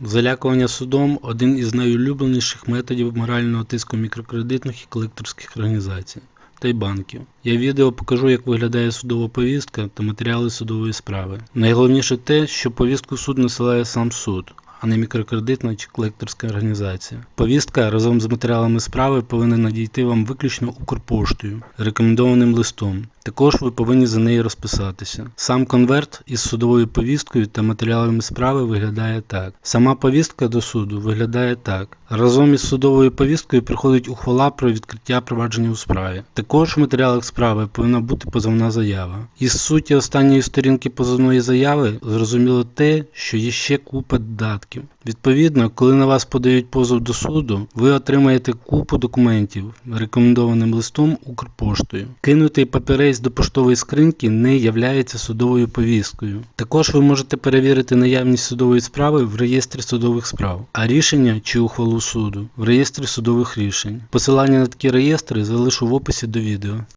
Залякування судом один із найулюбленіших методів морального тиску мікрокредитних і колекторських організацій та й банків. Я в відео покажу, як виглядає судова повістка та матеріали судової справи. Найголовніше те, що повістку суд насилає сам суд, а не мікрокредитна чи колекторська організація. Повістка разом з матеріалами справи повинна надійти вам виключно Укрпоштою, рекомендованим листом. Також ви повинні за неї розписатися. Сам конверт із судовою повісткою та матеріалами справи виглядає так. Сама повістка до суду виглядає так. Разом із судовою повісткою приходить ухвала про відкриття провадження у справі. Також в матеріалах справи повинна бути позовна заява. Із суті останньої сторінки позовної заяви зрозуміло те, що є ще купа додатків. Відповідно, коли на вас подають позов до суду, ви отримаєте купу документів рекомендованим листом Укрпоштою. Кинутий папірець до поштової скриньки не являється судовою повісткою. Також ви можете перевірити наявність судової справи в реєстрі судових справ, а рішення чи ухвалу суду в реєстрі судових рішень. Посилання на такі реєстри залишу в описі до відео.